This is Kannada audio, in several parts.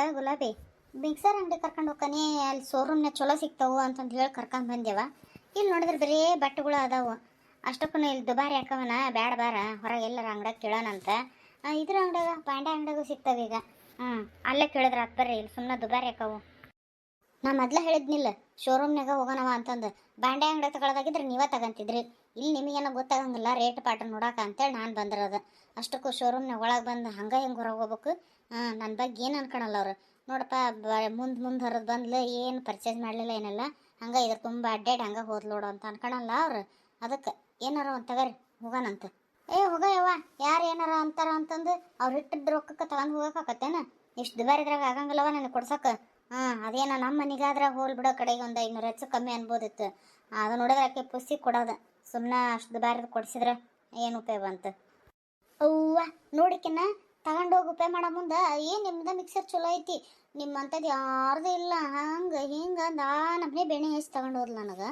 ಅಲ್ಲ ಗುಲಾಬಿ, ಮಿಕ್ಸರ್ ಅಂಗಡಿ ಕರ್ಕೊಂಡು ಹೋಗ್ತಾನೆ, ಅಲ್ಲಿ ಶೋರೂಮ್ನ ಚಲೋ ಸಿಗ್ತಾವು ಅಂತಂದು ಹೇಳಿ ಕರ್ಕೊಂಡು ಬಂದೇವ. ಇಲ್ಲಿ ನೋಡಿದ್ರೆ ಬರೀ ಬಟ್ಟೆಗಳು ಅದಾವೆ. ಅಷ್ಟಕ್ಕೂ ಇಲ್ಲಿ ದುಬಾರಿ ಹಾಕವನ, ಬ್ಯಾಡ ಬಾರ, ಹೊರಗೆ ಎಲ್ಲರ ಅಂಗಡಿಯಾಗ ಕೇಳೋಣಂತ ಇದ್ರ ಅಂಗಡಿಯಾಗ ಅಂಗಡಿಯಾಗೂ ಸಿಗ್ತವೆ ಈಗ. ಹ್ಞೂ ಅಲ್ಲೇ ಕೇಳಿದ್ರೆ ಆತ್ ಬರ್ರಿ, ಇಲ್ಲಿ ಸುಮ್ಮನೆ ದುಬಾರಿ ಹಾಕವು. ನಾ ಮೊದ್ಲು ಹೇಳಿದ್ನಿಲ್ಲ ಶೋರೂಮ್ನಾಗ ಹೋಗೋಣವ ಅಂತಂದು. ಬಾಂಡೆ ಅಂಗಡಿ ತಗೊಳ್ಳೋದಾಗಿದ್ರೆ ನೀವೇ ತಗಂತಿದ್ರಿ. ಇಲ್ಲಿ ನಿಮಗೇನೋ ಗೊತ್ತಾಗಂಗಿಲ್ಲ ರೇಟ್ ಪಾಟ ನೋಡಾಕ ಅಂತೇಳಿ ನಾನು ಬಂದಿರೋದು. ಅಷ್ಟಕ್ಕೂ ಶೋರೂಮ್ನ ಒಳಗೆ ಬಂದು ಹಂಗೆ ಹೆಂಗೆ ಹೊರಗೆ ಹೋಗ್ಬೇಕು. ಹಾಂ ನನ್ನ ಬಗ್ಗೆ ಏನು ಅನ್ಕೊಳಲ್ಲ ಅವರು. ನೋಡಪ್ಪ, ಬ, ಮುಂದೆ ಮುಂದೆ ಹೊರದು ಬಂದ್ಲು, ಏನು ಪರ್ಚೇಸ್ ಮಾಡಲಿಲ್ಲ ಏನಿಲ್ಲ. ಹಂಗೆ ಇದ್ರ ತುಂಬ ಅಡ್ಡಾಡಿ ಹಂಗೆ ಹೋದ್ಲು ನೋಡು ಅಂತ ಅನ್ಕೊಳಲ್ಲ ಅವ್ರು. ಅದಕ್ಕೆ ಏನಾರ ಒಂದು ತಗರಿ ಹೋಗೋಣಂತ ಏ, ಹೋಗ ಯವ್ವ, ಯಾರು ಏನಾರ ಅಂತಾರ ಅಂತಂದು ಅವ್ರು ಇಟ್ಟಿದ್ದ ರೊಕ್ಕಕ್ಕೆ ತಗೊಂಡು ಹೋಗೋಕಾಕತ್ತೇನ ಇಷ್ಟು ದುಬಾರಿದ್ರಾಗ ಆಗಂಗಿಲ್ಲವ ನನಗೆ ಕೊಡ್ಸೋಕೆ. ಹಾಂ, ಅದೇನೋ ನಮ್ಮ ಮನೆಗಾದ್ರೆ ಹೋಲ್ ಬಿಡೋ ಕಡೆಗೆ ಒಂದು ಐನೂರು ಹೆಚ್ಚು ಕಮ್ಮಿ ಅನ್ಬೋದಿತ್ತು. ಅದು ನೋಡಿದ್ರೆ ಆಕೆ ಪುಸ್ತಿ ಕೊಡೋದು. ಸುಮ್ಮನೆ ಅಷ್ಟು ದುಬಾರಿದು ಕೊಡಿಸಿದ್ರೆ ಏನು ಉಪಯೋಗ ಬಂತು ಅವ್ವ ನೋಡಿಕೆನ ತಗೊಂಡೋಗಿ ಉಪಯೋಗ ಮಾಡೋ ಮುಂದೆ ಏನು ನಿಮ್ದು ಮಿಕ್ಸರ್ ಚಲೋ ಐತಿ? ನಿಮ್ಮಂಥದ್ದು ಯಾರ್ದು ಇಲ್ಲ ಹಂಗೆ ಹಿಂಗೆ ಆ ನಮ್ಮನೆ ಬೆಣ್ಣೆ ಹೆಚ್ಚು ತಗೊಂಡು ಹೋದ್ಲು ನನಗೆ.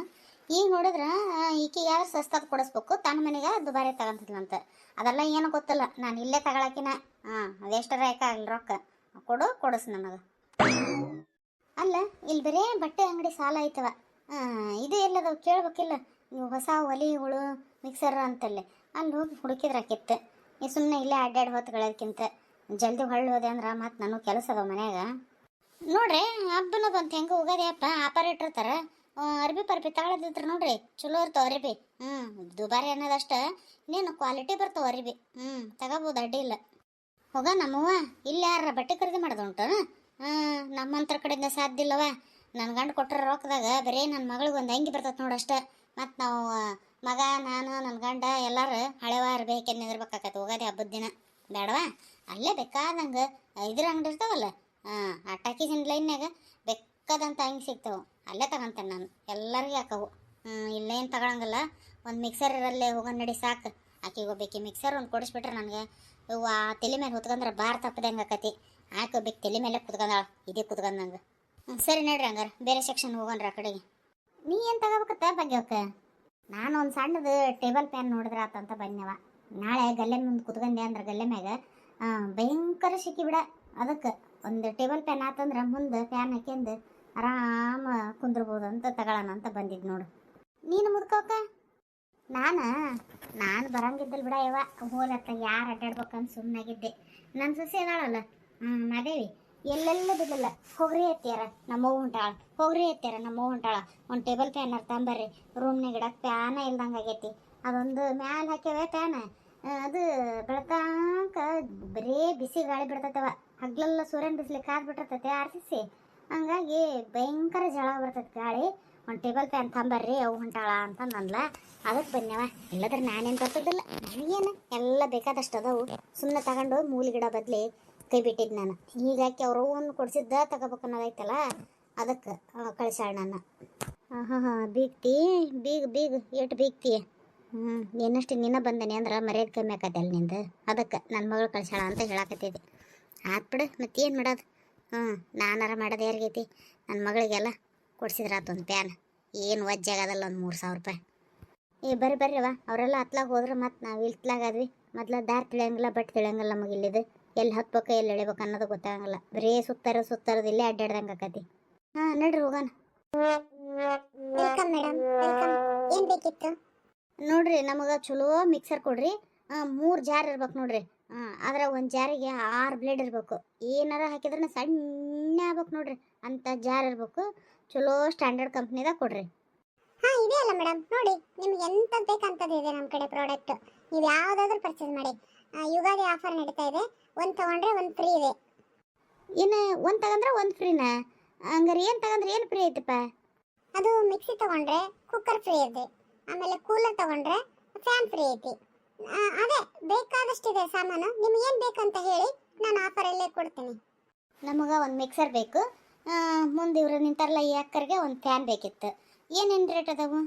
ಈಗ ನೋಡಿದ್ರೆ ಈಕೆ ಯಾರು ಸಸ್ತಾದ ಕೊಡಿಸ್ಬೇಕು? ತನ್ನ ಮನೆಗೆ ದುಬಾರಿ ತಗೊಂತಿದ್ಲಂತ ಅದೆಲ್ಲ ಏನು ಗೊತ್ತಿಲ್ಲ ನಾನು ಇಲ್ಲೇ ತಗೊಳಕಿನ. ಹಾಂ ಅದೆಷ್ಟು ರೈಕ ಆಗಲಿ ರೊಕ್ಕ. ಕೊಡು ಕೊಡಿಸ್ ನನಗೆ. ಅಲ್ಲ ಇಲ್ಲಿ ಬರೀ ಬಟ್ಟೆ ಅಂಗಡಿ ಸಾಲ ಐತವ. ಆ, ಇದು ಎಲ್ಲದವು ಕೇಳ್ಬೇಕಿಲ್ಲ. ಹೊಸ ಒಲಿಗಳು ಮಿಕ್ಸರ್ ಅಂತಲ್ಲೇ. ಅಲ್ಲಿ ಹೋಗಿ ಹುಡುಕಿದ್ರೆ ಆಕಿತ್ತು ಈ ಸುಮ್ಮನೆ ಇಲ್ಲೇ ಅಡ್ಡಾಡಿ ಹೊತ್ತುಗಳಕ್ಕಿಂತ ಜಲ್ದಿ ಹೊಳ್ಳಿ ಹೋದೆ ಅಂದ್ರೆ ಮತ್ತೆ ನಾನು ಕೆಲಸ ಅದಾವ ಮನ್ಯಾಗ. ನೋಡ್ರಿ ಹಬ್ಬನ ಬಂತು ಹೆಂಗೆ ಹೋಗೋದೇ ಅಪ್ಪ ಆಪರೇಟರ್ ಥರ ಅರ್ಬಿ ಪರ್ಬಿ ತಗೊಳದಿತ್ರ ನೋಡ್ರಿ. ಚಲೋ ಇರ್ತಾವ ಅರಿಬಿ. ಹ್ಞೂ ದುಬಾರಿ ಅನ್ನೋದಷ್ಟ. ಇನ್ನೇನು ಕ್ವಾಲಿಟಿ ಬರ್ತಾವ ಅರಿಬಿ. ಹ್ಞೂ ತಗೋಬೋದು, ಅಡ್ಡಿ ಇಲ್ಲ. ಹೋಗ ನಮ್ಮವ್ವ, ಇಲ್ಲಿ ಯಾರ ಬಟ್ಟೆ ಖರೀದಿ ಮಾಡೋದು ಉಂಟು ಹಾಂ, ನಮ್ಮಂತರ ಕಡೆಯಿಂದ ಸಾಧ್ಯ ಇಲ್ಲವ ನನ್ನ ಗಂಡು ಕೊಟ್ಟರೆ ರೊಕ್ಕದಾಗ ಬರೀ ನನ್ನ ಮಗಳಿಗೆ ಒಂದು ಅಂಗಿ ಬರ್ತೈತೆ ನೋಡಷ್ಟ ಮತ್ತು ನಾವು ಮಗ, ನಾನು ನನ್ನ ಗಂಡ ಎಲ್ಲರೂ ಹಳೆವಾರು ಬೇಕೆ ನಿಂದಿರ್ಬೇಕಾಗತ್ತೆ ಹೋಗೋದೇ ಹಬ್ಬದ ದಿನ. ಬೇಡವಾ ಅಲ್ಲೇ ಬೇಕಾದಂಗೆ ಇದ್ರ ಅಂಗಡಿ ಇರ್ತಾವಲ್ಲ ಹಾಂ ಸಿಂಡ್ ಲೈನ್ಯಾಗ ಬೇಕಾದಂಥ ಹಂಗೆ ಸಿಗ್ತಾವೆ. ಅಲ್ಲೇ ತಗೊಂತೇನೆ ನಾನು. ಎಲ್ಲರಿಗೂ ಹಾಕವು. ಇಲ್ಲೇನು ತಗೊಳಂಗಿಲ್ಲ. ಒಂದು ಮಿಕ್ಸರ್ ಇರಲ್ಲೇ ಹೋಗೋಣ ನಡಿ ಸಾಕು. ಆಕೆಗೆ ಒಬ್ಬಾಕಿ ಮಿಕ್ಸರ್ ಒಂದು ಕೊಡಿಸ್ಬಿಟ್ರೆ ನನಗೆ ಇವು ಆ ತಲೆ ಮೇಲೆ ಹೊತ್ಕೊಂಡ್ರೆ ಬಾರ್ ತಪ್ಪದಂಗೆ ಆಕತಿ. ಆಕೆ ಒಬ್ಬಾಕಿ ತಲೆ ಮೇಲೆ ಕುತ್ಕೊಂಡಾಳ, ಇದೇ ಕುತ್ಕೊಂಡಂಗೆ. ಸರಿ ನಡ್ರಿ ಹಂಗಾರೆ. ಬೇರೆ ಸೆಕ್ಷನ್ ಹೋಗೋಣ್ರಿ ಆ ಕಡೆಗೆ. ನೀ ಏನು ತಗೋಬೇಕತ್ತ ಭಾಗ್ಯವಕ್ಕ ನಾನು ಒಂದು ಸಣ್ಣದು ಟೇಬಲ್ ಫ್ಯಾನ್ ನೋಡಿದ್ರೆ ಆತಂತ ಬಂದೆವ ನಾಳೆ ಗಲ್ಲೆ ಮುಂದೆ ಕುತ್ಕೊಂಡೆ ಅಂದ್ರೆ ಗಲ್ಲೆ ಮ್ಯಾಗ ಭಯಂಕರ ಸಿಕ್ಕಿ ಬಿಡ. ಅದಕ್ಕೆ ಒಂದು ಟೇಬಲ್ ಫ್ಯಾನ್ ಆತಂದ್ರೆ ಮುಂದೆ ಫ್ಯಾನ್ ಹಾಕ್ಯಂದು ಆರಾಮ ಕುಂದ್ರಬೋದು ಅಂತ ತಗೊಳ್ಳೋಣ ಅಂತ ಬಂದಿದ್ದು ನೋಡು. ನೀನು ಮುದ್ಕೋಕ ನಾನು ನಾನು ಬರಂಗಿದ್ದಲ್ಲಿ ಬಿಡ ಇವ ಹೋಲತ್ತ ಯಾರು ಅಡ್ಡಾಡ್ಬೇಕಂತ ಸುಮ್ಮನಾಗಿದ್ದೆ ನನ್ನ ಸೊಸೆ ಅದಾಳಲ್ಲ ಹ್ಞೂ ಮಾದೇವಿ. ಎಲ್ಲೆಲ್ಲ ಬಿಡಲ್ಲ ಹೋಗ್ರಿ ಎತ್ಯಾರ ನಮ್ಮವ್ವ ಹೊಂಟಾಳ ಹೋಗ್ರಿ ಎತ್ಯಾರ ನಮ್ಮವ್ವ ಹೊಂಟಾಳ ಒಂದು ಟೇಬಲ್ ಫ್ಯಾನ್ ತಂಬರ್ರಿ. ರೂಮ್ನಾಗ ಇಡಕ್ಕೆ ಫ್ಯಾನ ಇಲ್ದಂಗೆ ಆಗೈತಿ. ಅದೊಂದು ಮ್ಯಾಲ ಹಾಕ್ಯವೇ ಫ್ಯಾನ ಅದು ಬೆಳತಾಂಕ ಬರೀ ಬಿಸಿ ಗಾಳಿ ಬಿಡ್ತೈತವ. ಹಗ್ಲೆಲ್ಲ ಸೂರ್ಯನ ಬಿಸಿಲಿ ಕಾದ್ ಬಿಟ್ಟಿರ್ತೈತೆ ಆರ್ಸಿಸಿ. ಹಂಗಾಗಿ ಭಯಂಕರ ಜಳ ಬರ್ತೈತೆ ಗಾಳಿ. ಒಂದು ಟೇಬಲ್ ಫ್ಯಾನ್ ತಂಬರ್ರಿ, ಅವು ಹೊಂಟಾಳ ಅಂತ ನಂದ್ಲ ಅದಕ್ಕೆ ಬನ್ಯವ ಇಲ್ಲದ್ರೆ ನಾನೇನು ಬರ್ತದಿಲ್ಲ ನನಗೇನು ಎಲ್ಲ ಬೇಕಾದಷ್ಟು ಅದಾವು. ಸುಮ್ಮನೆ ತಗೊಂಡು ಮೂಲಿ ಗಿಡ ಬದ್ಲಿ ಕೈ ಬಿಟ್ಟಿದ್ದು ನಾನು. ಹೀಗಾಗಿ ಅವರು ಒಂದು ಕೊಡ್ಸಿದ್ದ ತಗೋಬೇಕು ಅನ್ನೋದೈತಲ್ಲ ಅದಕ್ಕೆ ಕಳಿಸ್ಯಾಳ ನಾನು ಹಾಂ ಹಾಂ ಹಾಂ ಬೀಗ್ತಿ, ಬೀಗ, ಬೀಗ್, ಎಷ್ಟು ಬೀಗ್ತಿ? ಹ್ಞೂ ಏನಷ್ಟು ನಿನ್ನ ಬಂದನೆ ಅಂದ್ರೆ ಮರ್ಯಾದೆ ಕಮ್ಮಿ ಅಲ್ಲಿ ನಿಂದು. ಅದಕ್ಕೆ ನನ್ನ ಮಗಳು ಕಳ್ಸ್ಯಾಳ ಅಂತ ಹೇಳಾಕತ್ತಿದ್ದೆ. ಆತ್ ಬಿಡು, ಮತ್ತೇನು ಮಾಡೋದು? ಹ್ಞೂ ನಾನಾರ ಮಾಡೋದು ಯಾರಿಗೈತಿ? ನನ್ನ ಮಗಳಿಗೆಲ್ಲ ಕೊಡ್ಸಿದ್ರ ಒಂದು ಪ್ಯಾನ್. ಏನು ವಜ್ಜಾಗದಲ್ಲ ಒಂದು ಮೂರು ಸಾವಿರ ರೂಪಾಯಿ. ಏ, ಬರ್ರಿ ಬರ್ರಿ ಅವ ಅವರೆಲ್ಲ ಹತ್ಲಾಗ ಹೋದ್ರೆ ಮತ್ತೆ ನಾವು ಇಲ್ತ್ಲಾಗದ್ವಿ ಮೊದ್ಲು ದಾರಿ ತಿಳಿಯಂಗಿಲ್ಲ ಬಟ್ ತಿಳಿಯಂಗಿಲ್ಲ ನಮಗೆ ಇಲ್ಲಿದು. ಎಲ್ಲಿ ಹತ್ಬೇಕು, ಎಲ್ಲಿ ಎಳಿಬೇಕು ಅನ್ನೋದು ಗೊತ್ತಾಗಂಗಿಲ್ಲ. ಬರೀ ಸುತ್ತಾರ, ಸುತ್ತಾರದು ಇಲ್ಲೇ ಅಡ್ಡಾಡ್ದಂಗೆ ಆಕತಿ. ಹಾಂ, ನಡ್ರಿ ಹೋಗೋಣ. ವೆಲ್ಕಮ್ ಮೇಡಮ್ ವೆಲ್ಕಮ್ ಏನ್ ಬೇಕಿತ್ತು? ನೋಡ್ರಿ, ನಮಗೆ ಚಲೋ ಮಿಕ್ಸರ್ ಕೊಡ್ರಿ. ಮೂರು ಜಾರ್ ಇರ್ಬೇಕು ನೋಡ್ರಿ. ಆದ್ರ ಒಂದು ಜಾರಿಗೆ ಆರು ಬ್ಲೇಡ್ ಇರಬೇಕು. ಏನಾರ ಹಾಕಿದ್ರೆ ಸಣ್ಣ ಆಗ್ಬೇಕು ನೋಡ್ರಿ. ಅಂತ ಜಾರ್ ಇರಬೇಕು. ಚಲೋ ಸ್ಟ್ಯಾಂಡರ್ಡ್ ಕಂಪ್ನಿದಾಗ ಕೊಡ್ರಿ. ಹಾ, ಇದೆ ಅಲ್ಲ ಮೇಡಮ್ ನೋಡಿ, ನಿಮ್ಗೆ ಎಂಥದ್ದು ಬೇಕಂತದ್ದು ಇದೆ ನಮ್ಮ ಕಡೆ ಪ್ರಾಡಕ್ಟ್ ನೀವು ಯಾವ್ದಾದ್ರು ಪರ್ಚೇಸ್ ಮಾಡಿ. ಯುಗಾದಿ ಆಫರ್ ನಡೀತಾ ಇದೆ. ಒಂದು ತಗೊಂಡ್ರೆ ಒಂದು ಫ್ರೀ ಇದೆ. ಇನ್ನು ಒಂದು ತಗೊಂಡ್ರೆ ಒಂದು ಫ್ರೀನಾ ಹಂಗಾರೆ ಏನು ತಗೊಂಡ್ರೆ ಏನು ಫ್ರೀ ಐತಪ್ಪ? ಅದು ಮಿಕ್ಸಿ ತಗೊಂಡ್ರೆ ಕುಕ್ಕರ್ ಫ್ರೀ ಇದೆ ಆಮೇಲೆ ಕೂಲರ್ ತಗೊಂಡ್ರೆ ಫ್ಯಾನ್ ಫ್ರೀ ಐತಿ. ಅದೇ ಬೇಕಾದಷ್ಟು ಬೇಕಾದಷ್ಟಿದೆ ಸಾಮಾನು. ನಿಮ್ಗೆ ಏನು ಬೇಕಂತ ಹೇಳಿ ನಾನು ಆಫರ್ ಅಲ್ಲೇ ಕೊಡ್ತೀನಿ. ನಮಗೆ ಒಂದು ಮಿಕ್ಸರ್ ಬೇಕು. ಮುಂದೆ ಇವರು ನಿಂತಾರಲ್ಲ ಈ ಅಕ್ಕರಿಗೆ ಒಂದು ಫ್ಯಾನ್ ಬೇಕಿತ್ತು. ಏನೇನು ರೇಟ್ ಅದಾವು?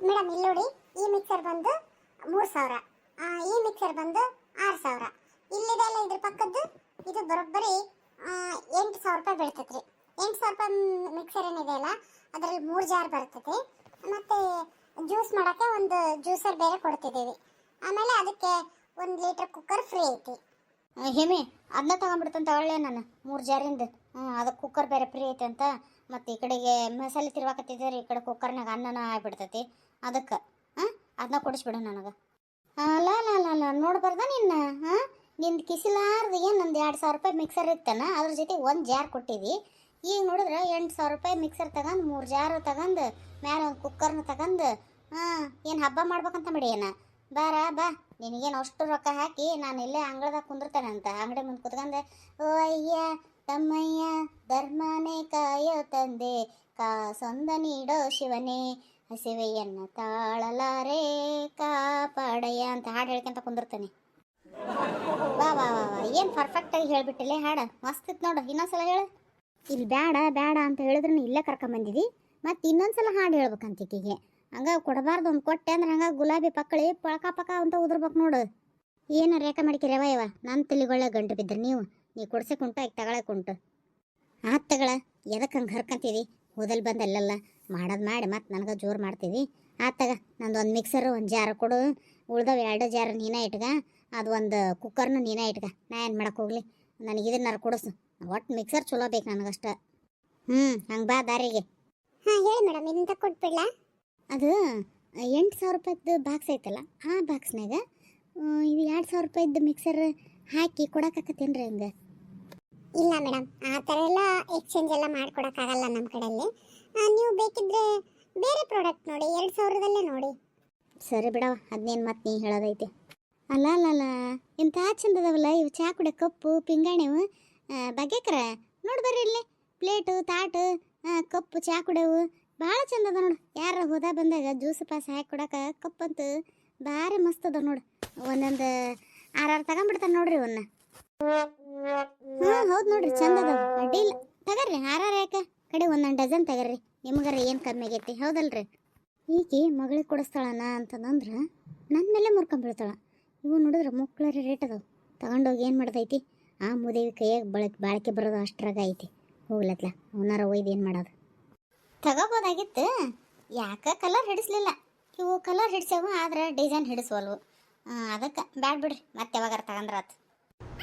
ಮೇಡಮ್ ಇಲ್ಲಿ ನೋಡಿ ಈ ಮಿಕ್ಸರ್ ಬಂದು ಮೂರು ಸಾವಿರ. ಈ ಮಿಕ್ಸರ್ ಬಂದು ಆರು ಸಾವಿರ. ಇಲ್ಲಿದೆ ಅಲ್ಲ ಇದ್ರ ಪಕ್ಕದ್ದು, ಇದು ಬರೋಬ್ಬರಿ ಎಂಟು ಸಾವಿರ ರೂಪಾಯಿ ಬೀಳ್ತೈತ್ರಿ. ಎಂಟು ಸಾವಿರ ರೂಪಾಯಿ ಮಿಕ್ಸರ್ ಏನಿದೆ ಅಲ್ಲ, ಅದರಲ್ಲಿ ಮೂರು ಜಾರ್ ಬರ್ತೈತಿ ಮತ್ತು ಜ್ಯೂಸ್ ಮಾಡೋಕ್ಕೆ ಒಂದು ಜ್ಯೂಸರ್ ಬೇರೆ ಕೊಡ್ತಿದ್ದೀವಿ. ಆಮೇಲೆ ಅದಕ್ಕೆ ಒಂದು ಲೀಟರ್ ಕುಕ್ಕರ್ ಫ್ರೀ ಐತಿ. ಹೇಮಿ ಅದನ್ನ ತಗೊಂಡ್ಬಿಡ್ತಂತ ಒಳ್ಳೆ ನಾನು. ಮೂರು ಜಾರಿಂದ. ಹ್ಞೂ ಅದಕ್ಕೆ ಕುಕ್ಕರ್ ಬೇರೆ ಫ್ರೀ ಐತೆ ಅಂತ. ಮತ್ತು ಈ ಕಡೆಗೆ ಮಸಾಲೆ ತಿರ್ವಾಕತ್ತಿದ್ದಾರೆ ಈ ಕಡೆ ಕುಕ್ಕರ್ನಾಗ ಅನ್ನನ ಆಗ್ಬಿಡ್ತೈತಿ. ಅದಕ್ಕೆ ಹಾಂ ಅದನ್ನ ಕೊಡಿಸ್ಬಿಡು ನನಗೆ. ಅಲ್ಲ ಅಲ್ಲ ಅಲ್ಲ ನೋಡ್ಬಾರ್ದ ನಿನ್ನ ಹಾಂ ನಿಂದು ಕಿಸಿಲಾರ್ದು ಏನು ಒಂದು ಎರಡು ಸಾವಿರ ರೂಪಾಯಿ ಮಿಕ್ಸರ್ ಇತ್ತನ, ಅದ್ರ ಜೊತೆ ಒಂದು ಜಾರ್ ಕೊಟ್ಟಿದ್ದಿ ಈಗ ನೋಡಿದ್ರೆ ಎಂಟು ಸಾವಿರ ರೂಪಾಯಿ ಮಿಕ್ಸರ್ ತಗೊಂಡು ಮೂರು ಜಾರು ತಗೊಂಡು ಮ್ಯಾಲ ಒಂದು ಕುಕ್ಕರ್ನ ತಗೊಂಡು ಹಾಂ ಏನು ಹಬ್ಬ ಮಾಡ್ಬೇಕಂತ ಮಾಡಿ ಏನ? ಬಾರ, ಬಾ. ನಿನಗೇನು ಅಷ್ಟು ರೊಕ್ಕ ಹಾಕಿ ನಾನು ಇಲ್ಲೇ ಅಂಗಳದಾಗ ಕುಂದಿರ್ತೇನೆ ಅಂತ. ಅಂಗಡಿ ಮುಂದೆ ಕುತ್ಕೊಂಡು ಓ ಅಯ್ಯ ತಮ್ಮಯ್ಯ, ಧರ್ಮನೇ ಕಾಯೋ ತಂದೆ. ಕಾಸೊಂದ ನೀಡೋ ಶಿವನೇ, ಹಸಿವೆಯನ್ನ ತಾಳಲಾರೆ, ಕಾಪಾಡಯ್ಯ ಅಂತ ಹಾಡು ಹೇಳ್ಕೊಂತ ಕುಂದಿರ್ತಾನೆ. ವಾ ವಾ ವಾ ವಾ, ಏನು ಪರ್ಫೆಕ್ಟಾಗಿ ಹೇಳ್ಬಿಟ್ಟಿಲ್ಲ, ಹಾಡು, ಮಸ್ತ್ ಇತ್ತು ನೋಡು, ಇನ್ನೊಂದ್ಸಲ ಹೇಳು. ಇಲ್ಲಿ ಬೇಡ ಬೇಡ ಅಂತ ಹೇಳಿದ್ರೆ ಇಲ್ಲೇ ಕರ್ಕೊಂಬಂದಿದ್ದಿ ಮತ್ತು ಇನ್ನೊಂದ್ಸಲ ಹಾಡು ಹೇಳ್ಬೇಕಂತ ಈಕಿಗೆ ಹಂಗ ಕೊಡಬಾರ್ದು ಒಂದು ಕೊಟ್ಟೆ ಅಂದ್ರೆ ಹಂಗ ಗುಲಾಬಿ ಪಕ್ಕಳಿ ಪಳಕ ಪಕ ಅಂತ ಉದುರ್ಬೇಕು ನೋಡು. ಏನು ರೇಖ ಮಾಡಿಕಿರವ ಇವ ನನ್ನ ತಲೆಗೊಳ್ಳೆ ಗಂಟು ಬಿದ್ರಿ ನೀವು. ನೀ ಕೊಡ್ಸಕ್ಕೆ ಉಂಟು ಈಗ ತಗೊಳಕ್ಕೆ ಉಂಟು ಆತ್ ತಗಳ ಎದಕ್ಕೆ ಹಂಗೆ ಹರ್ಕಂತೀವಿ ಹೋದಲ್ಲಿ ಬಂದು ಅಲ್ಲೆಲ್ಲ ಮಾಡೋದು ಮಾಡಿ ಮತ್ತೆ ನನಗೆ ಜೋರು ಮಾಡ್ತೀವಿ. ಆತಗ ತಗ ನಂದು ಒಂದು ಮಿಕ್ಸರು ಒಂದು ಜಾರ ಕೊಡು. ಉಳ್ದವು ಎರಡು ಜಾರ ನೀನೇ ಇಟ್ಕ ಅದು ಒಂದು ಕುಕ್ಕರ್ನು ನೀನೇ ಇಟ್ಕ ನಾ ಏನು ಮಾಡಕ್ಕೆ ಹೋಗಲಿ? ನನಗೆ ಇದನ್ನಾರು ಕೊಡಿಸು. ಒಟ್ಟು ಮಿಕ್ಸರ್ ಚಲೋ ಬೇಕು ನನಗಷ್ಟ ಹ್ಞೂ ಹಂಗೆ ಬಾ ದಾರಿಗೆ. ಹಾಂ ಹೇಳಿ ಮೇಡಮ್ ಇಂತ ಕೊಟ್ಬಿಡ್ಲಾ? ಅದು ಎಂಟು ಸಾವಿರ ರೂಪಾಯಿದ್ದು ಬಾಕ್ಸ್ ಐತಲ್ಲ ಆ ಬಾಕ್ಸ್ನಾಗ ಇದು ಎರಡು ಸಾವಿರ ರೂಪಾಯಿದ್ದು ಮಿಕ್ಸರ್ ಹಾಕಿ ಕೊಡಕ್ಕಾಕತ್ತೇನ್ರಿ ಹಂಗೆ? ಇಲ್ಲ ಮೇಡಮ್, ಆ ಥರ ಎಲ್ಲ ಎಕ್ಸ್ಚೇಂಜ್ ಎಲ್ಲ ಮಾಡ್ಕೊಡೋಕ್ಕಾಗಲ್ಲ ನಮ್ಮ ಕಡೆಯಲ್ಲಿ. ನೀವು ಬೇಕಿದ್ರೆ ಬೇರೆ ಪ್ರಾಡಕ್ಟ್ ನೋಡಿ, ಎರಡು ಸಾವಿರದಲ್ಲೇ ನೋಡಿ. ಸರಿ ಬಿಡವ ಅದನ್ನೇನು ಮತ್ತೆ ನೀ ಹೇಳೋದೈತಿ. ಅಲ್ಲ ಅಲ್ಲ ಅಲ್ಲ ಇಂಥ ಚಂದದವಲ್ಲ, ಇವು ಚಹಾ ಕುಡಿಯೋ ಕಪ್ಪು, ಪಿಂಗಾಣಿವು ಬಗೆಕರ. ನೋಡಿ ಬರ್ರಿ ಇಲ್ಲಿ ಪ್ಲೇಟು ತಾಟು ಕಪ್ಪು, ಚಹಾ ಕುಡವು, ಭಾಳ ಚಂದ ನೋಡು. ಯಾರ ಹೋದ ಬಂದಾಗ ಜ್ಯೂಸ್ ಪಾಸ್ ಹಾಕಿ ಕೊಡಕ್ಕೆ ಕಪ್ಪಂತೂ ಭಾರಿ ಮಸ್ತ್ ಅದ ನೋಡು. ಒಂದೊಂದು ಆರಾರು ತಗೊಂಬಿಡ್ತಾನೆ ನೋಡ್ರಿ ಇವನ್ನ ಹಾಂ, ಹೌದು ನೋಡ್ರಿ, ಚಂದ ಅದಾವ. ಅಡ್ಡಿಲ್ಲ. ತಗರ್ರಿ, ಹಾರಾರ ಯಾಕೆ? ಕಡೆ ಒಂದೊಂದು ಡಜನ್ ತಗರ್ರಿ. ನಿಮಗಾರ ಏನು ಕಮ್ಮಿ ಆಗೈತಿ? ಹೌದಲ್ರಿ? ಈಕೆ ಮಗಳಿಗೆ ಕೊಡಿಸ್ತಾಳನ ಅಂತಂದ್ರೆ ನನ್ನ ಮೇಲೆ ಮುರ್ಕೊಂಡ್ಬಿಡ್ತಾಳ ಇವು ನೋಡಿದ್ರೆ ಮುಕ್ಳರಿ ರೇಟ್ ಅದಾವ. ತಗೊಂಡೋಗಿ ಏನು ಮಾಡ್ದೈತಿ? ಆ ಮುದೇವಿ ಕೈಯಾಗ ಬಳಕೆ ಬಾಳಿಕೆ ಬರೋದು ಅಷ್ಟ್ರಾಗ ಐತಿ. ಹೋಗ್ಲತ್ಲ, ಅವನಾರ ಒಯ್ದು ಏನು ಮಾಡೋದು? ತಗೋಬೋದಾಗಿತ್ತು. ಯಾಕೆ ಕಲರ್ ಹಿಡಿಸ್ಲಿಲ್ಲ. ಇವು ಕಲರ್ ಹಿಡಿಸ್ಯಾವ, ಆದ್ರೆ ಡಿಸೈನ್ ಹಿಡಿಸ್ವಲ್ವು. ಅದಕ್ಕೆ ಬ್ಯಾಡ್ ಬಿಡ್ರಿ. ಮತ್ತೆ ಯಾವಾಗಾರ ತಗೊಂಡ್ರಾತು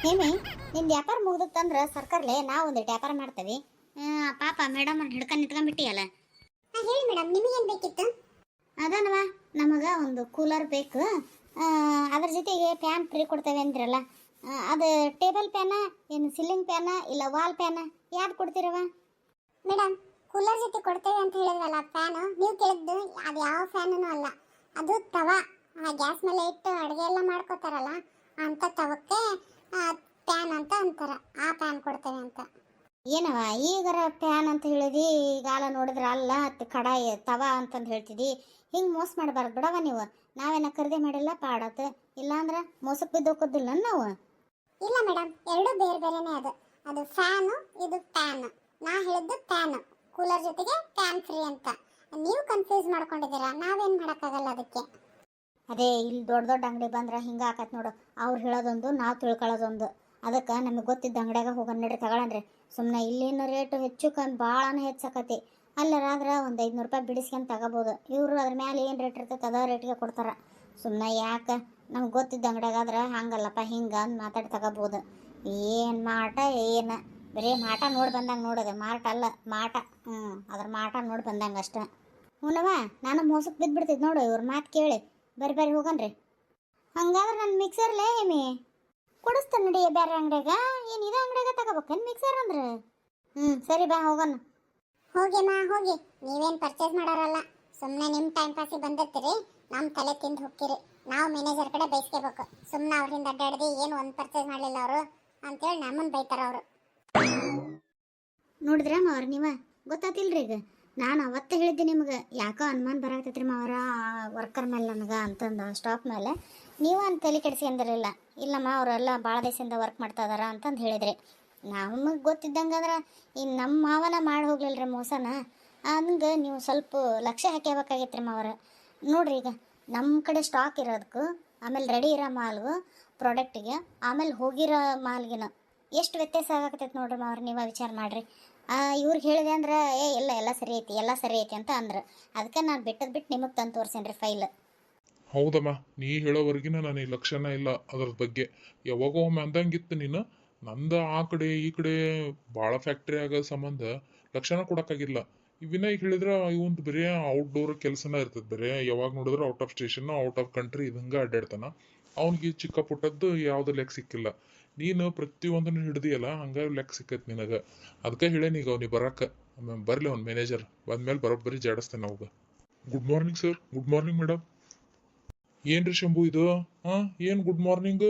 ಹೇಮಿ ನಿನ್ನ ವ್ಯಾಪಾರ ಮುಗ್ದತ್ತಂದ್ರೆ ಸರ್ಕಾರಲೆ ನಾವು ಒಂದು ವ್ಯಾಪಾರ ಮಾಡ್ತೇವೆ. ಪಾಪ ಮೇಡಮ್ ಹಿಡ್ಕೊಂಡು ನಿಂತ್ಕೊಂಡ್ಬಿಟ್ಟಿಯಲ್ಲ. ಹೇಳಿ ಮೇಡಮ್ ನಿಮಗೇನು ಬೇಕಿತ್ತು? ಅದನವ ನಮಗೆ ಒಂದು ಕೂಲರ್ ಬೇಕು. ಅದ್ರ ಜೊತೆಗೆ ಫ್ಯಾನ್ ಫ್ರೀ ಕೊಡ್ತೇವೆ ಅಂದ್ರಲ್ಲ. ಅದು ಟೇಬಲ್ ಫ್ಯಾನ ಏನು ಸೀಲಿಂಗ್ ಫ್ಯಾನ ಇಲ್ಲ ವಾಲ್ ಫ್ಯಾನ ಯಾವ್ದು ಕೊಡ್ತೀರವ ಮೇಡಮ್ ಕೂಲರ್ ಜೊತೆ ಕೊಡ್ತೇವೆ ಅಂತ ಹೇಳಿದ್ರಲ್ಲ ಫ್ಯಾನು? ನೀವು ಕೇಳಿದ್ದು ಅದು ಯಾವ ಫ್ಯಾನೂ ಅಲ್ಲ. ಅದು ತವ. ಆ ಗ್ಯಾಸ್ ಮೇಲೆ ಇಟ್ಟು ಅಡುಗೆ ಎಲ್ಲ ಮಾಡ್ಕೋತಾರಲ್ಲ ಅಂತ ತವಕ್ಕೆ ಫ್ಯಾನ್ ಅಂತ ಅಂತಾರೆ. ಆ ಪ್ಯಾನ್ ಕೊಡ್ತೇವೆ ಅಂತ. ಏನವ ಈಗರ ಪ್ಯಾನ್ ಅಂತ ಹೇಳಿದಿ ಈಗಾಲ ನೋಡಿದ್ರೆ ಅಲ್ಲ ಅತ್ ಕಡಾಯಿ ತವ ಅಂತಂದು ಹೇಳ್ತಿದ್ದಿ ಹಿಂಗೆ ಮೋಸ ಮಾಡಬಾರ್ದು ಬಿಡವ ನೀವು. ನಾವೇನ ಖರೀದಿ ಮಾಡಿಲ್ಲ ಪಾಡತ್. ಇಲ್ಲಾಂದ್ರೆ ಮೋಸಕ್ಕೆ ಬಿದ್ದು ಹೋಗೋದಿಲ್ಲ ನಾವು. ಇಲ್ಲ ಮೇಡಮ್ ಎರಡು ಬೇರೆ ಬೇರೆನೇ ಅದು. ಅದು ಫ್ಯಾನು ಇದು ಪ್ಯಾನ್. ನಾ ಹೇಳಿದ್ದು ಫ್ಯಾನ್ ಕೂಲರ್ ಜೊತೆಗೆ ಪ್ಯಾನ್ ಫ್ರೀ ಅಂತ. ನೀವು ಕನ್ಫ್ಯೂಸ್ ಮಾಡ್ಕೊಂಡಿದ್ದೀರಾ ನಾವೇನು ಮಾಡೋಕ್ಕಾಗಲ್ಲ ಅದಕ್ಕೆ. ಅದೇ ಇಲ್ಲಿ ದೊಡ್ಡ ದೊಡ್ಡ ಅಂಗಡಿ ಬಂದ್ರೆ ಹಿಂಗೆ ಆಕತ್ ನೋಡು. ಅವ್ರು ಹೇಳೋದೊಂದು, ನಾವು ತಿಳ್ಕೊಳ್ಳೋದೊಂದು. ಅದಕ್ಕೆ ನಮಗೆ ಗೊತ್ತಿದ್ದ ಅಂಗಡಿಯಾಗ ಹೋಗೋಣ ನಡ್ರಿ ತಗೊಳನ್ರಿ. ಸುಮ್ಮನೆ ಇಲ್ಲಿನ ರೇಟು ಹೆಚ್ಚು ಕಮ್ಮಿ ಭಾಳನೇ ಹೆಚ್ಚಾಕತಿ. ಅಲ್ಲರಾದ್ರೆ ಒಂದು ಐದುನೂರು ರೂಪಾಯಿ ಬಿಡಿಸ್ಕೊಂಡು ತಗೋಬೋದು. ಇವರು ಅದ್ರ ಮೇಲೆ ಏನು ರೇಟ್ ಇರ್ತೈತೆ ಅದ ರೇಟಿಗೆ ಕೊಡ್ತಾರೆ. ಸುಮ್ಮನೆ ಯಾಕೆ? ನಮ್ಗೆ ಗೊತ್ತಿದ್ದ ಅಂಗಡಿಯಾಗಾದ್ರೆ ಹಂಗಲ್ಲಪ್ಪ, ಹಿಂಗೆ ಅಂದು ಮಾತಾಡಿ ತಗೋಬೋದು. ಏನು ಮಾಟ, ಏನು? ಬರೀ ಮಾಟ ನೋಡಿ ಬಂದಂಗೆ ನೋಡೋದು ಮಾಟ ಅಲ್ಲ, ಮಾಟ. ಹ್ಞೂ ಅದ್ರ ಮಾಟ ನೋಡಿ ಬಂದಂಗೆ ಅಷ್ಟೇ. ಹ್ಞೂನವ ನಾನು ಮೋಸಕ್ಕೆ ಬಿದ್ದುಬಿಡ್ತಿದ್ದು ನೋಡು. ಇವ್ರ ಮಾತು ಕೇಳಿ. ಬರ್ರಿ ಬರ್ರಿ ಹೋಗನ್ರಿ. ಹಂಗಾದ್ರೆ ನನ್ನ ಮಿಕ್ಸರ್ಲೇ ಹೇಮಿ ಕೊಡಿಸ್ತಾನೆ ನಡಿ ಬೇರೆ ಅಂಗಡಿಯಾಗ. ಏನು ಇದು ಅಂಗಡಿಯಾಗ ತಗೋಬೇಕೇನು ಮಿಕ್ಸರ್ ಅಂದ್ರೆ? ಹ್ಞೂ ಸರಿ ಬಾ ಹೋಗೋಣ. ಹೋಗಿ ಮಾ ಹೋಗಿ. ನೀವೇನು ಪರ್ಚೇಸ್ ಮಾಡೋರಲ್ಲ. ಸುಮ್ಮನೆ ನಿಮ್ಮ ಟೈಮ್ ಪಾಸಿಗೆ ಬಂದಿರ್ತೀರಿ. ನಮ್ಮ ತಲೆ ತಿಂದು ಹೋಗ್ತೀರಿ. ನಾವು ಮ್ಯಾನೇಜರ್ ಕಡೆ ಬೈಸ್ಕೋಬೇಕು ಸುಮ್ಮನೆ ಅವರಿಂದ ಅಡ್ಡಾಡ್ದು ಏನು ಒಂದು ಪರ್ಚೇಸ್ ಮಾಡಲಿಲ್ಲ ಅವರು ಅಂತೇಳಿ ನಮ್ಮನ್ನು ಬೈತಾರೆ ಅವರು. ನೋಡಿದ್ರೆ ಅವ್ರು ನೀವ? ಗೊತ್ತಾತಿಲ್ರಿ ಈಗ. ನಾನು ಅವತ್ತೇ ಹೇಳಿದ್ದೆ ನಿಮ್ಗೆ, ಯಾಕೋ ಅನುಮಾನ ಬರಾಕತ್ತೈತ್ರಿ ಮಾವರ ವರ್ಕರ್ ಮೇಲೆ ನನಗೆ ಅಂತಂದು ಸ್ಟಾಪ್ ಮೇಲೆ. ನೀವು ಅಂತ ತಲೆ ಕೆಡಿಸ್ಕೊಂಡಿರಲಿಲ್ಲ ಇಲ್ಲಮ್ಮ, ಅವರೆಲ್ಲ ಭಾಳ ದಿವಸದಿಂದ ವರ್ಕ್ ಮಾಡ್ತಾ ಇದಾರ ಅಂತಂದು ಹೇಳಿದ್ರಿ. ನಮಗೆ ಗೊತ್ತಿದ್ದಂಗೆ ಅಂದ್ರೆ ಇನ್ನು ನಮ್ಮ ಮಾವನ ಮಾಡಿ ಹೋಗ್ಲಿಲ್ಲರಿ ಮೋಸನ. ಹಂಗೆ ನೀವು ಸ್ವಲ್ಪ ಲಕ್ಷ್ಯ ಹಾಕ್ಯಬೇಕಾಗಿತ್ತು ಮಾವರ. ನೋಡ್ರಿ ಈಗ ನಮ್ಮ ಕಡೆ ಸ್ಟಾಕ್ ಇರೋದಕ್ಕೂ ಆಮೇಲೆ ರೆಡಿ ಇರೋ ಮಾಲ್ಗೂ ಪ್ರಾಡಕ್ಟಿಗೆ ಆಮೇಲೆ ಹೋಗಿರೋ ಮಾಲ್ಗಿನ, ಎಷ್ಟು ವ್ಯತ್ಯಾಸ ಆಗಕತ್ತೈತೆ ನೋಡ್ರಿ ಮಾವ್ರ, ನೀವು ವಿಚಾರ ಮಾಡ್ರಿ. ಇವ್ರಿಗೆ ಹೇಳಿದೆ ಅಂದ್ರೆ, ಏ, ಇಲ್ಲ, ಎಲ್ಲ ಸರಿ ಐತಿ, ಎಲ್ಲ ಸರಿ ಐತಿ ಅಂತ ಅಂದ್ರು. ಅದಕ್ಕೆ ನಾನು ಬಿಟ್ಟದ್ ಬಿಟ್ಟು ನಿಮಗೆ ತಂದು ತೋರ್ಸೇನ್ರಿ ಫೈಲ್. ಹೌದಮ್ಮ, ನೀ ಹೇಳೋವರೆಗಿನ ನನಗೆ ಲಕ್ಷಣ ಇಲ್ಲ ಅದ್ರ ಬಗ್ಗೆ. ಯಾವಾಗೋ ಒಮ್ಮೆ ಅಂದಂಗಿತ್ತು ನೀನು, ನಂದ ಆ ಕಡೆ ಈ ಕಡೆ ಭಾಳ ಫ್ಯಾಕ್ಟ್ರಿ ಆಗೋ ಸಂಬಂಧ ಲಕ್ಷಣ ಕೊಡೋಕ್ಕಾಗಿಲ್ಲ. ಇವಿನ ವಿನಯ್ ಹೇಳಿದ್ರೆ, ಇವಂದು ಬರೀ ಔಟ್ಡೋರ್ ಕೆಲಸನ ಇರ್ತದೆ, ಬರೀ ಯಾವಾಗ ನೋಡಿದ್ರೆ out of station out of country ಇದಂಗೆ ಅಡ್ಡಾಡ್ತಾನ ಅವ್ನಿಗೆ ಚಿಕ್ಕ ಪುಟ್ಟದ್ದು ಯಾವ್ದು ಲೆಕ್ಕ ಸಿಕ್ಕಿಲ್ಲ. ನೀನು ಪ್ರತಿಯೊಂದನ್ನು ಹಿಡ್ದಿಯಲ್ಲ, ಹಂಗಾಗಿ ಲೆಕ್ಕ ಸಿಕ್ಕೈತಿ ನಿನಗ. ಅದಕ್ಕೆ ಈಗ ಅವ್ನಿಗೆ ಬರಕ್ಕೆ ಬರಲಿ ಅವ್ನ ಮ್ಯಾನೇಜರ್ ಬಂದ್ಮೇಲೆ ಬರೋಬ್ಬರಿ ಜಾಡಿಸ್ತೇನೆ ಅವಾಗ. Good morning sir good morning madam ಏನ್ರಿ ಶಂಭು ಇದು? ಹಾ, ಏನ್ ಗುಡ್ ಮಾರ್ನಿಂಗ್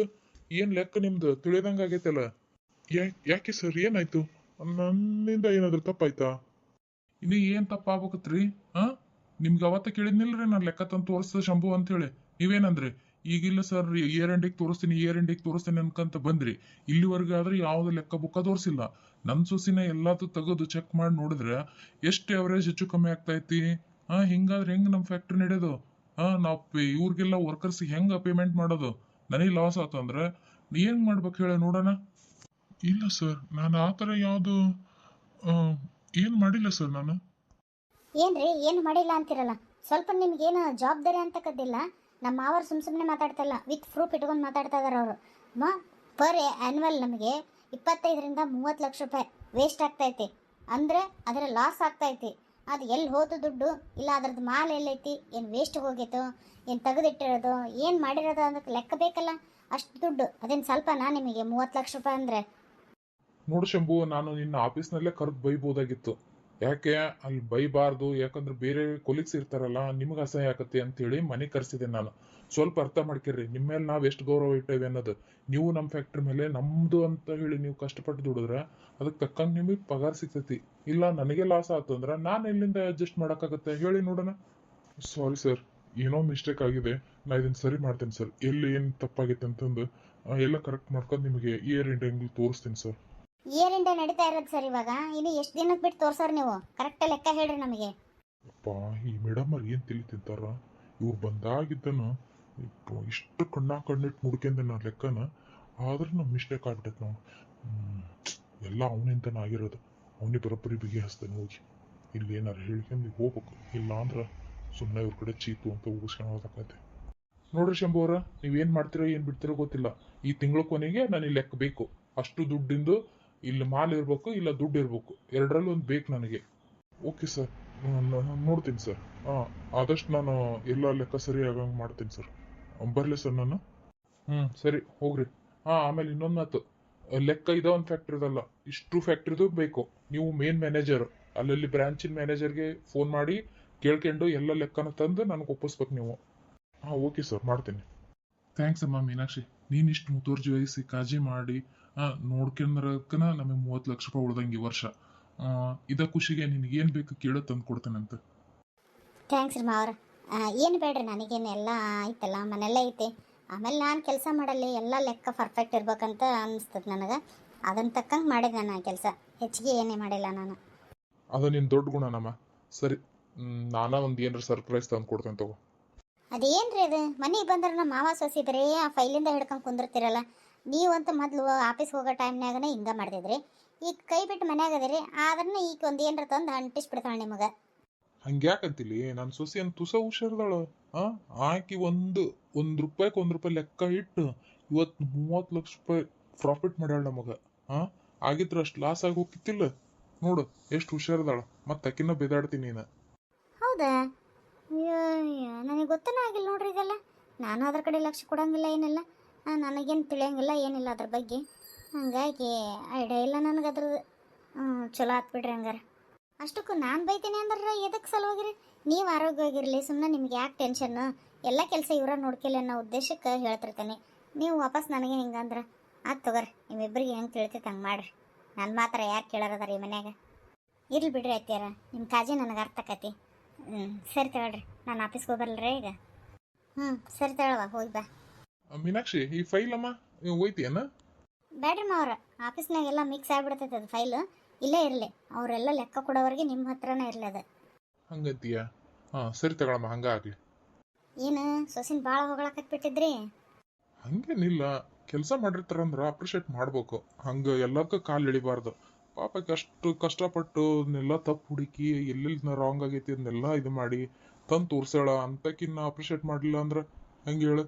ಏನ್ ಲೆಕ್ಕ ನಿಮ್ದು? ತಿಳಿದಂಗ ಆಗೈತಲ್ಲ. ಯಾಕೆ ಸರ್ ಏನಾಯ್ತು? ನನ್ನಿಂದ ಏನಾದ್ರು ತಪ್ಪಾಯ್ತಾ? ಇನ್ನು ಏನ್ ತಪ್ಪಾಗ್ಬೇಕತ್ರಿ? ಹಾ? ನಿಮ್ಗೆ ಅವತ್ತ ಕೇಳಿದ್ನಿಲ್ರಿ ನಾನು ಲೆಕ್ಕ ತಂದು ತೋರಿಸ್ದ ಶಂಭು ಅಂತ ಹೇಳಿ ನೀವೇನಂದ್ರಿ? ಈಗಿಲ್ಲ ಸರ್ ಇಯರ್ ಎಂಡಿಗೆ ತೋರಿಸ್ತೀನಿ ಇಯರ್ ಎಂಡಿಗೆ ತೋರಿಸ್ತೀನಿ ಅನ್ಕಂತ ಬಂದ್ರಿ. ಇಲ್ಲಿವರೆಗೆ ಆದ್ರೆ ಯಾವ್ದು ಲೆಕ್ಕ ಬುಕ್ಕ ತೋರಿಸಿಲ್ಲ. ನನ್ ಸೊಸಿನ ಎಲ್ಲಾದು ತೆಗೆದು ಚೆಕ್ ಮಾಡಿ ನೋಡಿದ್ರೆ ಎಷ್ಟು ಅವರೇಜ್ ಹೆಚ್ಚು ಕಮ್ಮಿ ಆಗ್ತಾ ಐತಿ. ಹಾ ಹಿಂಗಾದ್ರೆ ಹೆಂಗ್ ನಮ್ಮ ಫ್ಯಾಕ್ಟ್ರಿ ನಡೆಯೋದು ಹಾ ನಾವ್ ಇವ್ರಿಗೆಲ್ಲ ವರ್ಕರ್ಸ್ ಹೆಂಗ ಪೇಮೆಂಟ್ ಮಾಡೋದು? ನನಗೆ ಲಾಸ್ ಆತಂದ್ರೆ ಅಂದ್ರೆ ಏನ್ ಮಾಡ್ಬೇಕು ಹೇಳ ನೋಡೋಣ. ಇಲ್ಲ ಸರ್ ನಾನು ಆ ಥರ ಯಾವುದು ಏನು ಮಾಡಿಲ್ಲ ಸರ್ ನಾನು. ಏನ್ರಿ, ಏನು ಮಾಡಿಲ್ಲ ಅಂತಿರಲ್ಲ. ಸ್ವಲ್ಪ ನಿಮ್ಗೇನು ಜವಾಬ್ದಾರಿ ಅಂತಕ್ಕದ್ದಿಲ್ಲ. ನಮ್ಮ ಮಾವರು ಸುಮ್ಮ ಸುಮ್ಮನೆ ಮಾತಾಡ್ತಲ್ಲ ವಿತ್ ಪ್ರೂಫ್ ಇಟ್ಕೊಂಡು ಮಾತಾಡ್ತಾ ಇದಾರೆ ಅವರು. ಮ ಪರ್ ಆ್ಯನ್ಯುವಲ್ ನಮಗೆ ಇಪ್ಪತ್ತೈದರಿಂದ ಮೂವತ್ತು ಲಕ್ಷ ರೂಪಾಯಿ ವೇಸ್ಟ್ ಆಗ್ತೈತಿ ಅಂದರೆ ಅದರ ಲಾಸ್ ಆಗ್ತೈತಿ ಅದು ಎಲ್ಲಿ ಹೋತು ದುಡ್ಡು? ಇಲ್ಲ ಅದ್ರದ್ದು ಮಾಲ್ ಎಲ್ಲೈತಿ? ಏನು ವೇಸ್ಟ್ ಹೋಗಿತ್ತು? ಏನು ತೆಗೆದಿಟ್ಟಿರೋದು? ಏನು ಮಾಡಿರೋದು ಅದಕ್ಕೆ ಲೆಕ್ಕ ಬೇಕಲ್ಲ? ಅಷ್ಟು ದುಡ್ಡು. ಅದೇನು ಸ್ವಲ್ಪನಾ ನಿಮಗೆ ಮೂವತ್ತು ಲಕ್ಷ ರೂಪಾಯಿ ಅಂದರೆ? ನೋಡು ಶಂಭು, ನಾನು ನಿನ್ನ ಆಫೀಸ್ನಲ್ಲೇ ಕರೆದು ಬೈಬೋದಾಗಿತ್ತು. ಯಾಕೆ ಅಲ್ಲಿ ಬೈಬಾರ್ದು? ಯಾಕಂದ್ರೆ ಬೇರೆ ಕೊಲೀಗ್ಸ್ ಇರ್ತಾರಲ್ಲ ನಿಮ್ಗೆ ಅಸಹ್ಯ ಆಗತ್ತೆ ಅಂತೇಳಿ ಮನೆ ಕರ್ಸಿದೆ ನಾನು. ಸ್ವಲ್ಪ ಅರ್ಥ ಮಾಡ್ಕಿರ್ರಿ. ನಿಮ್ಮ ಮೇಲೆ ನಾವು ಎಷ್ಟು ಗೌರವ ಇಟ್ಟೇವೆ ಅನ್ನೋದು. ನೀವು ನಮ್ಮ ಫ್ಯಾಕ್ಟ್ರಿ ಮೇಲೆ ನಮ್ಮದು ಅಂತ ಹೇಳಿ ನೀವು ಕಷ್ಟಪಟ್ಟು ದುಡಿದ್ರೆ ಅದಕ್ಕೆ ತಕ್ಕಂಗೆ ನಿಮಗೆ ಪಗಾರ ಸಿಗ್ತೈತಿ. ಇಲ್ಲ, ನನಗೆ ಲಾಸ್ ಆಯ್ತು ಅಂದ್ರೆ ನಾನು ಎಲ್ಲಿಂದ ಅಡ್ಜಸ್ಟ್ ಮಾಡೋಕ್ಕಾಗತ್ತೆ? ಹೇಳಿ ನೋಡೋಣ. ಸಾರಿ ಸರ್ ಏನೋ ಮಿಸ್ಟೇಕ್ ಆಗಿದೆ. ನಾ ಇದನ್ನ ಸರಿ ಮಾಡ್ತೇನೆ ಸರ್ ಎಲ್ಲಿ ಏನು ತಪ್ಪಾಗೈತೆ ಅಂತಂದು ಎಲ್ಲ ಕರೆಕ್ಟ್ ಮಾಡ್ಕೊಂಡು ನಿಮಗೆ ಇಯರ್ ಎಂಡಿಂಗ್ ತೋರಿಸ್ತೀನಿ ಸರ್ ಏರಿಂದ ನಡೀತಾ ಇರೋದು ಸರ್ ಇವಾಗ? ಇನ್ನು ಎಷ್ಟು ದಿನಕ್ಕೆ ಬಿಟ್ಟು ತೋರ್ಸೋರು ನೀವು? ಕರೆಕ್ಟ್ ಲೆಕ್ಕ ಹೇಳ್ರಿ ನಮಗೆ. ಅಪ್ಪ, ಈ ಮೇಡಮ್ ಅವ್ರು ಏನು ತಿಳಿ ತಿಂತಾರ? ಇವ್ರು ಬಂದಾಗಿದ್ದನ ಇಷ್ಟು ಕಣ್ಣ ಕಣ್ಣಿಟ್ಟು ಮುಡ್ಕೊಂಡೆ ನಾ ಲೆಕ್ಕನ. ಆದ್ರೆ ನಮ್ಮ ಮಿಸ್ಟೇಕ್ ಆಗ್ಬಿಟ್ಟೈತೆ ನಾವು. ಎಲ್ಲ ಅವನಿಂದನ ಆಗಿರೋದು. ಅವನಿಗೆ ಬರೋಬ್ಬರಿ ಬಿಗಿ ಹಸ್ತಾನೆ ಹೋಗಿ. ಇಲ್ಲಿ ಏನಾರು ಹೇಳ್ಕೊಂಡು ಹೋಗ್ಬೇಕು. ಇಲ್ಲ ಅಂದ್ರೆ ಸುಮ್ಮನೆ ಇವ್ರ ಕಡೆ ಚೀತು ಅಂತ ಉಗಿಸ್ಕೊಂಡು ಹೋಗ್ತಕ್ಕೈತೆ ನೋಡ್ರಿ ಶಂಭು ಅವ್ರ ನೀವೇನು ಮಾಡ್ತೀರೋ ಏನು ಬಿಡ್ತೀರೋ ಗೊತ್ತಿಲ್ಲ. ಈ ತಿಂಗಳ ಕೊನೆಗೆ ನನಗೆ ಲೆಕ್ಕ ಬೇಕು. ಅಷ್ಟು ದುಡ್ಡಿಂದು ಇಲ್ಲಿ ಮಾಲ್ ಇರ್ಬೇಕು, ಇಲ್ಲ ದುಡ್ಡು ಇರ್ಬೇಕು. ಎರಡರಲ್ಲಿ ಒಂದು ಬೇಕು ನನಗೆ. ಓಕೆ ಸರ್ ನೋಡ್ತೀನಿ ಸರ್ ಹಾಂ, ಆದಷ್ಟು ನಾನು ಎಲ್ಲ ಲೆಕ್ಕ ಸರಿ ಆಗಂಗೆ ಮಾಡ್ತೀನಿ ಸರ್ ಬರಲಿ ಸರ್ ನಾನು. ಹ್ಞೂ ಸರಿ, ಹೋಗ್ರಿ. ಹಾಂ, ಆಮೇಲೆ ಇನ್ನೊಂದು ಮಾತು ಲೆಕ್ಕ ಇದೋ ಒಂದು ಫ್ಯಾಕ್ಟ್ರಿದಲ್ಲ ಇಷ್ಟು ಫ್ಯಾಕ್ಟ್ರಿದು ಬೇಕು. ನೀವು ಮೇನ್ ಮ್ಯಾನೇಜರ್ ಅಲ್ಲಲ್ಲಿ ಬ್ರಾಂಚಿನ ಮ್ಯಾನೇಜರ್ಗೆ ಫೋನ್ ಮಾಡಿ ಕೇಳ್ಕೊಂಡು ಎಲ್ಲ ಲೆಕ್ಕನ ತಂದು ನನಗೆ ಒಪ್ಪಿಸ್ಬೇಕು ನೀವು. ಹಾಂ ಓಕೆ ಸರ್ ಮಾಡ್ತೀನಿ. ಥ್ಯಾಂಕ್ಸ್ ಅಮ್ಮ ಮೀನಾಕ್ಷಿ. ನೀನು ಇಷ್ಟು ಮುತುವರ್ಜಿ ವಹಿಸಿ ಕಾಳಜಿ ಮಾಡಿ ನೋಡ್ಕೊಂಡ್ರಕ್ಕನ ನಮಗೆ ಮೂವತ್ತು ಲಕ್ಷ ರೂಪಾಯಿ ಉಳ್ದಂಗೆ ಈ ವರ್ಷ. ಇದ ಖುಷಿಗೆ ನಿನಗೆ ಏನು ಬೇಕು ಕೇಳೋ ತಂದು ಕೊಡ್ತೇನಂತ. ಥ್ಯಾಂಕ್ಸ್ ರೀ ಮಾವ್ರ. ಏನು ಬೇಡ್ರಿ ನನಗೇನು ಎಲ್ಲ ಐತಲ್ಲ ಮನೆಲ್ಲ ಐತಿ. ಆಮೇಲೆ ನಾನು ಕೆಲಸ ಮಾಡಲ್ಲಿ ಎಲ್ಲ ಲೆಕ್ಕ ಪರ್ಫೆಕ್ಟ್ ಇರ್ಬೇಕಂತ ಅನಿಸ್ತದೆ ನನಗೆ. ಅದನ್ನ ತಕ್ಕಂಗೆ ಮಾಡಿದೆ ನಾನು ಕೆಲಸ. ಹೆಚ್ಚಿಗೆ ಏನೇ ಮಾಡಿಲ್ಲ ನಾನು. ಅದು ನಿನ್ನ ದೊಡ್ಡ ಗುಣನಮ್ಮ ಸರಿ ಮ್, ನಾನ ಒಂದು ಏನಾರ ಸರ್ಪ್ರೈಸ್ ತಂದು ಕೊಡ್ತೇನೆ ತಗೋ. ಅದೇನ್ರಿ ಅದು? ಮನೆಗೆ ಬಂದ್ರೆ ನಮ್ಮ ಮಾವ ಸೊಸಿ ಇದ್ರೆ ಆ ಫೈಲಿಂದ ಹಿಡ್ಕೊಂಡು ಕುಂದಿರ್ತಿರಲ್ಲ. ನೀವಂತೂ ಮೊದಲು ಆಫೀಸ್ಗೆ ಹೋಗೋ ಟೈಮ್ನಾಗನೇ ಹಿಂಗೆ ಮಾಡ್ತಿದ್ರಿ. ಈಗ ಕೈ ಬಿಟ್ಟು ಮನ್ಯಾಗ ಅದೀರಿ ಆದ್ರನ್ನ ಈಗ ಒಂದು ಏನರ ತಂದು ಅಂಟಿಸ್ಬಿಡ್ತಾಳೆ ನಿಮಗೆ. ಹಂಗ್ಯಾಕಂತಿಲಿ? ನನ್ನ ಸೊಸಿ ಅಂತ ತುಸ ಹುಷಾರ್ದಾಳ? ಆ? ಆಕಿ ಒಂದು ಒಂದು ರೂಪಾಯಿಗೆ ಒಂದು ರೂಪಾಯಿ ಲೆಕ್ಕ ಇಟ್ಟು ಇವತ್ತು ಮೂವತ್ತು ಲಕ್ಷ ರೂಪಾಯಿ ಪ್ರಾಫಿಟ್ ಮಾಡ್ಯಾಳ ನಮಗೆ. ಆ? ಆಗಿದ್ರ ಅಷ್ಟು ಲಾಸ್ ಆಗಿ ಹೋಗಿತ್ತಿಲ್ಲ ನೋಡು ಎಷ್ಟು ಹುಷಾರ್ದಾಳ. ಮತ್ತೆ ಅಕ್ಕಿನ ಬೇದಾಡ್ತೀನಿ ನೀನು. ಹೌದಾ? ನನಗೆ ಗೊತ್ತನೇ ಆಗಿಲ್ಲ ನೋಡ್ರಿ ಇದೆಲ್ಲ. ನಾನು ಅದ್ರ ಕಡೆ ಲಕ್ಷ ಕೊಡಂಗಿಲ್ಲ ಏನಿಲ್ಲ. ನನಗೇನು ತಿಳಿಯಂಗಿಲ್ಲ, ಏನಿಲ್ಲ ಅದ್ರ ಬಗ್ಗೆ. ಹಂಗಾಗಿ ಐಡಿಯಾ ಇಲ್ಲ ನನಗೆ ಅದ್ರದ್ದು. ಚಲೋ ಆತ್ ಬಿಡ್ರಿ ಹಂಗಾರೆ. ಅಷ್ಟಕ್ಕೂ ನಾನು ಬೈತೀನಿ ಅಂದ್ರೆ ಎದಕ್ಕೆ ಸಲುವಾಗಿರಿ? ನೀವು ಆರೋಗ್ಯವಾಗಿರಲಿ ಸುಮ್ಮನೆ ನಿಮ್ಗೆ ಯಾಕೆ ಟೆನ್ಷನ್ನು ಎಲ್ಲ ಕೆಲಸ ಇವರ ನೋಡ್ಕಿಲ್ಲ ಅನ್ನೋ ಉದ್ದೇಶಕ್ಕೆ ಹೇಳ್ತಿರ್ತೀನಿ. ನೀವು ವಾಪಸ್ ನನಗೆ ಹಿಂಗಂದ್ರೆ ಆಯ್ತು ತಗೋರಿ ನಿಮ್ಮಿಬ್ಬರಿಗೆ ಹೆಂಗೆ ತಿಳ್ತೈತೆ ಹಂಗೆ ಮಾಡ್ರಿ. ನನ್ನ ಮಾತ್ರ ಯಾರು ಕೇಳೋರದಾರ ಈ ಮನ್ಯಾಗ? ಇರ್ಲಿ ಬಿಡ್ರಿ ಅತ್ಯಾರ ನಿಮ್ಮ ಕಾಜಿ ನನಗೆ ಅರ್ಥ ಆಕತಿ. ಹ್ಞೂ ಸರಿ ತಗೊಳ್ರಿ, ನಾನು ಆಫೀಸ್ಗೆ ಹೋಗ್ಬರ್ಲ್ರಿ ಈಗ. ಹ್ಞೂ ಸರಿ ತಗೊಳ್ವ, ಹೋಗಿ ಬಾ. ಮೀನಾಕ್ಷಿ ಈ ಫೈಲ್ ಅಮ್ಮ? ನೀವು ಹೋಯ್ತಿಯನ್ನ ಅವ್ರ ಆಫೀಸ್ನಾಗ ಎಲ್ಲ ಮಿಕ್ಸ್ ಆಗ್ಬಿಡ್ತೈತೆ ಅದು ಫೈಲ್ ಇಲ್ಲೇ ಇರಲಿ ಅವರೆಲ್ಲ ಲೆಕ್ಕ ಕೊಡೋವರೆಗೆ ನಿಮ್ಮ ಹತ್ರನೇ ಇರಲಿ ಅದು. ಹಂಗಂತೀಯ? ಹಾಂ ಸರಿ ತಗೊಳಮ್ಮ ಹಂಗಾಗ್ಲಿ ಏನು ಸೊಸಿನ ಭಾಳ ಹೊಗಳಕತ್ಬಿಟ್ಟಿದ್ರಿ ಹಂಗೇನಿಲ್ಲ ಕೆಲಸ ಮಾಡಿರ್ತಾರಂದ್ರ ಅಪ್ರಿಷಿಯೇಟ್ ಮಾಡ್ಬೇಕು. ಹಂಗ ಎಲ್ಲದಕ್ಕೂ ಕಾಲು ಹಿಡಿಬಾರದು ಪಾಪ ಅಷ್ಟು ಕಷ್ಟಪಟ್ಟು ಅದನ್ನೆಲ್ಲ ತಪ್ಪು ಹುಡುಕಿ ಎಲ್ಲೆಲ್ಲಿ ರಾಂಗ್ ಆಗೈತಿ ಅದನ್ನೆಲ್ಲ ಇದು ಮಾಡಿ ತಂದು ತೋರ್ಸ್ಯಾಳ ಅಂತಕಿನ್ನ ಅಪ್ರಿಷಿಯೇಟ್ ಮಾಡಲಿಲ್ಲ ಅಂದ್ರೆ ಹಂಗೆ ಹೇಳು?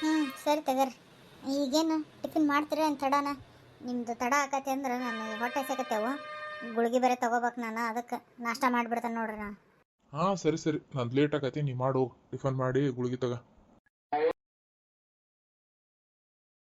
ಹ್ಞೂ ಸರಿ ತಗರಿ. ಈಗೇನು ಟಿಫಿನ್ ಮಾಡ್ತೀರಾ ಏನು ತಡನ? ನಿಮ್ದು ತಡ ಆಕತಿ ಅಂದ್ರೆ ನಾನು ಹೊಟ್ಟೆ ಸಿಗತ್ತೇವು ಗುಳಿಗೆ ಬೇರೆ ತಗೋಬೇಕು ನಾನು, ಅದಕ್ಕೆ ನಾಷ್ಟ ಮಾಡಿಬಿಡ್ತೇನೆ ನೋಡ್ರಿ ನಾನು. ಹಾಂ, ಸರಿ ಸರಿ. ನಂದು ಲೇಟ್ ಆಗತ್ತೆ ನೀ ಮಾಡು. ಟಿಫನ್ ಮಾಡಿ ಗುಳಿಗೆ ತಗ.